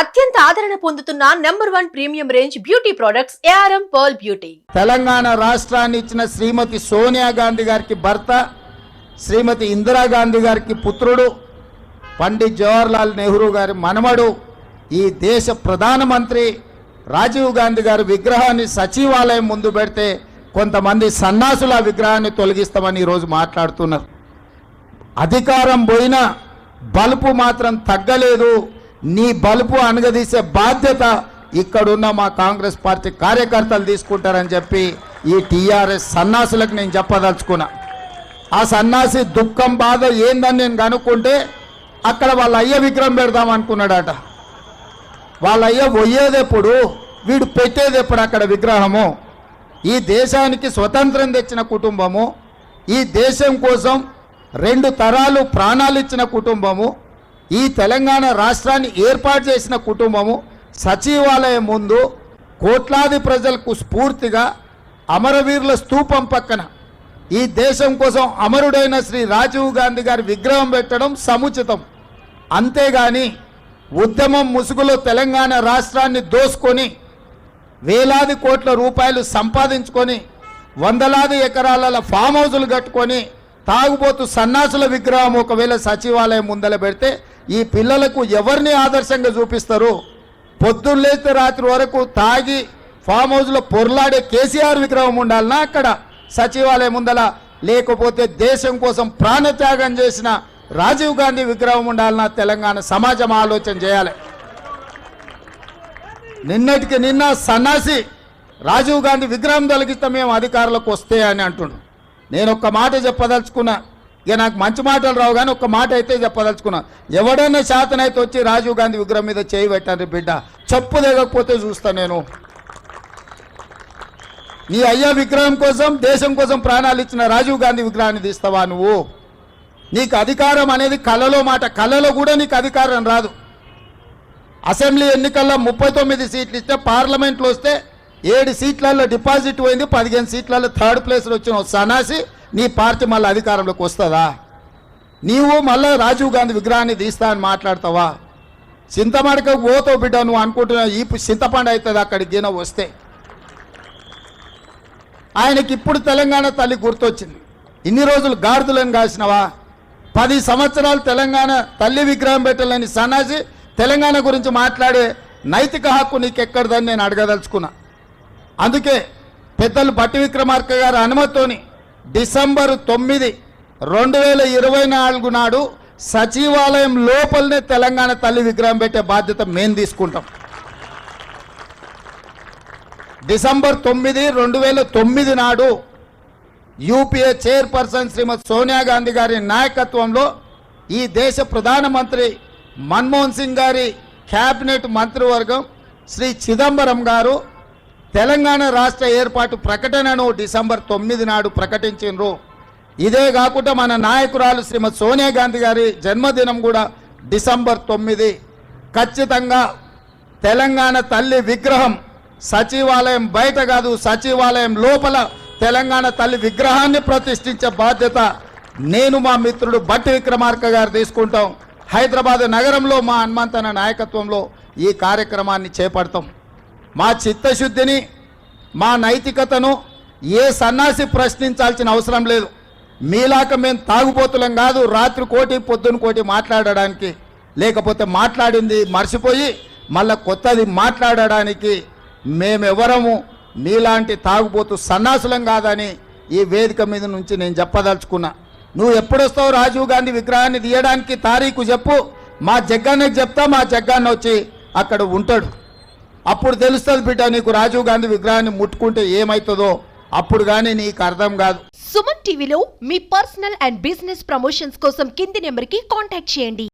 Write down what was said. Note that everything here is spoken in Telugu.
అత్యంత ఆదరణ పొందుతున్న number one premium range beauty products ARM pearl beauty. Telangana రాష్ట్రాన్ని ఇచ్చిన శ్రీమతి సోనియా గాంధీ గారికి భర్త శ్రీమతి ఇందిరాగాంధీ గారికి పుత్రుడు పండిత్ జవహర్లాల్ నెహ్రూ గారి మనమడు ఈ దేశ ప్రధానమంత్రి రాజీవ్ గాంధీ గారి విగ్రహాన్ని సచివాలయం ముందు పెడితే కొంతమంది సన్నాసుల విగ్రహాన్ని తొలగిస్తామని ఈరోజు మాట్లాడుతున్నారు. అధికారం పోయినా బలుపు మాత్రం తగ్గలేదు. నీ బలుపు అనగదీసే బాధ్యత ఇక్కడున్న మా కాంగ్రెస్ పార్టీ కార్యకర్తలు తీసుకుంటారని చెప్పి ఈ టీఆర్ఎస్ సన్నాసులకు నేను చెప్పదలుచుకున్నా. ఆ సన్నాసి దుఃఖం బాధ ఏందని నేను కనుక్కుంటే అక్కడ వాళ్ళ అయ్య విగ్రహం పెడదాం అనుకున్నాడట. వాళ్ళ అయ్య పోయేదెప్పుడు వీడు పెట్టేది ఎప్పుడు అక్కడ విగ్రహము? ఈ దేశానికి స్వతంత్రం తెచ్చిన కుటుంబము ఈ దేశం కోసం రెండు తరాలు ప్రాణాలు ఇచ్చిన కుటుంబము ఈ తెలంగాణ రాష్ట్రాన్ని ఏర్పాటు చేసిన కుటుంబము సచివాలయం ముందు కోట్లాది ప్రజలకు స్ఫూర్తిగా అమరవీరుల స్తూపం పక్కన ఈ దేశం కోసం అమరుడైన శ్రీ రాజీవ్ గాంధీ గారి విగ్రహం పెట్టడం సముచితం. అంతేగాని ఉద్యమం ముసుగులో తెలంగాణ రాష్ట్రాన్ని దోసుకొని వేలాది కోట్ల రూపాయలు సంపాదించుకొని వందలాది ఎకరాల ఫామ్ హౌజులు కట్టుకొని తాగుబోతు సన్నాసుల విగ్రహం ఒకవేళ సచివాలయం ముందల పెడితే ఈ పిల్లలకు ఎవరిని ఆదర్శంగా చూపిస్తారు? పొద్దున్నేస్తే రాత్రి వరకు తాగి ఫామ్ హౌస్లో పొర్లాడే కేసీఆర్ విగ్రహం ఉండాలనా అక్కడ? సచివాలయం ముందల లేకపోతే దేశం కోసం ప్రాణత్యాగం చేసిన రాజీవ్ గాంధీ విగ్రహం ఉండాలన్నా తెలంగాణ సమాజం ఆలోచన చేయాలి. నిన్నటికి నిన్న సన్నాసి రాజీవ్ గాంధీ విగ్రహం తొలగిస్తే మేము అధికారులకు వస్తే అని అంటుండు నేను ఒక్క మాట చెప్పదలుచుకున్నా. ఇక నాకు మంచి మాటలు రావు కానీ ఒక్క మాట అయితే చెప్పదలుచుకున్నా. ఎవడైనా శాతనైతే వచ్చి రాజీవ్ గాంధీ విగ్రహం మీద చేయి పెట్టండి బిడ్డ. చెప్పు దిగకపోతే చూస్తాను నేను. నీ అయ్యా విగ్రహం కోసం దేశం కోసం ప్రాణాలు ఇచ్చిన రాజీవ్ గాంధీ విగ్రహాన్ని తీస్తావా నువ్వు? నీకు అధికారం అనేది కళలో మాట. కళలో కూడా నీకు అధికారం రాదు. అసెంబ్లీ ఎన్నికల్లో ముప్పై తొమ్మిది సీట్లు ఇస్తే పార్లమెంట్లో వస్తే ఏడు సీట్లలో డిపాజిట్ పోయింది పదిహేను సీట్లలో థర్డ్ ప్లేస్లో వచ్చిన సనాసి నీ పార్టీ మళ్ళీ అధికారంలోకి వస్తుందా? నీవు మళ్ళీ రాజీవ్ గాంధీ విగ్రహాన్ని తీస్తా అని మాట్లాడతావా? చింతమడక ఓతో బిడ్డ నువ్వు అనుకుంటున్నావు ఈ చింతపండు అవుతుంది అక్కడికి గిన వస్తే. ఆయనకి ఇప్పుడు తెలంగాణ తల్లి గుర్తొచ్చింది. ఇన్ని రోజులు గాడిదలను కాసినవా? పది సంవత్సరాలు తెలంగాణ తల్లి విగ్రహం పెట్టాలని సన్నాసి తెలంగాణ గురించి మాట్లాడే నైతిక హక్కు నీకు ఎక్కడదని నేను అడగదలుచుకున్నా. అందుకే పెద్దలు బట్టి విక్రమార్క గారి అనుమతితోని డిసెంబర్ తొమ్మిది రెండు వేల ఇరవై నాలుగు నాడు సచివాలయం లోపలనే తెలంగాణ తల్లి విగ్రహం పెట్టే బాధ్యత మేము తీసుకుంటాం. డిసెంబర్ తొమ్మిది రెండు వేల తొమ్మిది నాడు యూపీఏ చైర్పర్సన్ శ్రీమతి సోనియా గాంధీ గారి నాయకత్వంలో ఈ దేశ ప్రధానమంత్రి మన్మోహన్ సింగ్ గారి క్యాబినెట్ మంత్రివర్గం శ్రీ చిదంబరం గారు తెలంగాణ రాష్ట్ర ఏర్పాటు ప్రకటనను డిసెంబర్ తొమ్మిది నాడు ప్రకటించిండ్రు. ఇదే కాకుండా మన నాయకురాలు శ్రీమతి సోనియా గాంధీ గారి జన్మదినం కూడా డిసెంబర్ తొమ్మిది. ఖచ్చితంగా తెలంగాణ తల్లి విగ్రహం సచివాలయం బయట కాదు సచివాలయం లోపల తెలంగాణ తల్లి విగ్రహాన్ని ప్రతిష్ఠించే బాధ్యత నేను మా మిత్రుడు బట్టి విక్రమార్క గారు తీసుకుంటాం. హైదరాబాద్ నగరంలో మా హనుమంతన నాయకత్వంలో ఈ కార్యక్రమాన్ని చేపడతాం. మా చిత్తశుద్ధిని మా నైతికతను ఏ సన్నాసి ప్రశ్నించాల్సిన అవసరం లేదు. మీలాక మేము తాగుబోతులం కాదు రాత్రి కోటి పొద్దున కోటి మాట్లాడడానికి. లేకపోతే మాట్లాడింది మర్చిపోయి మళ్ళా కొత్తది మాట్లాడడానికి మేమెవరము మీలాంటి తాగుబోతు సన్నాసులం కాదని ఈ వేదిక మీద నుంచి నేను చెప్పదలుచుకున్నా. నువ్వు ఎప్పుడొస్తావు రాజీవ్ గాంధీ విగ్రహాన్ని తీయడానికి తారీఖు చెప్పు. మా జగ్గాన్నకి చెప్తా మా జగ్గాన్న వచ్చి అక్కడ ఉంటాడు. అప్పుడు తెలుస్తుంది బిడ్డ నీకు రాజీవ్ గాంధీ విగ్రహాన్ని ముట్టుకుంటే ఏమవుతుందో అప్పుడు కానీ నీకు అర్థం కాదు. సుమన్ టీవీలో మీ పర్సనల్ అండ్ బిజినెస్ ప్రమోషన్స్ కోసం కింది నెంబర్కి కాంటాక్ట్ చేయండి.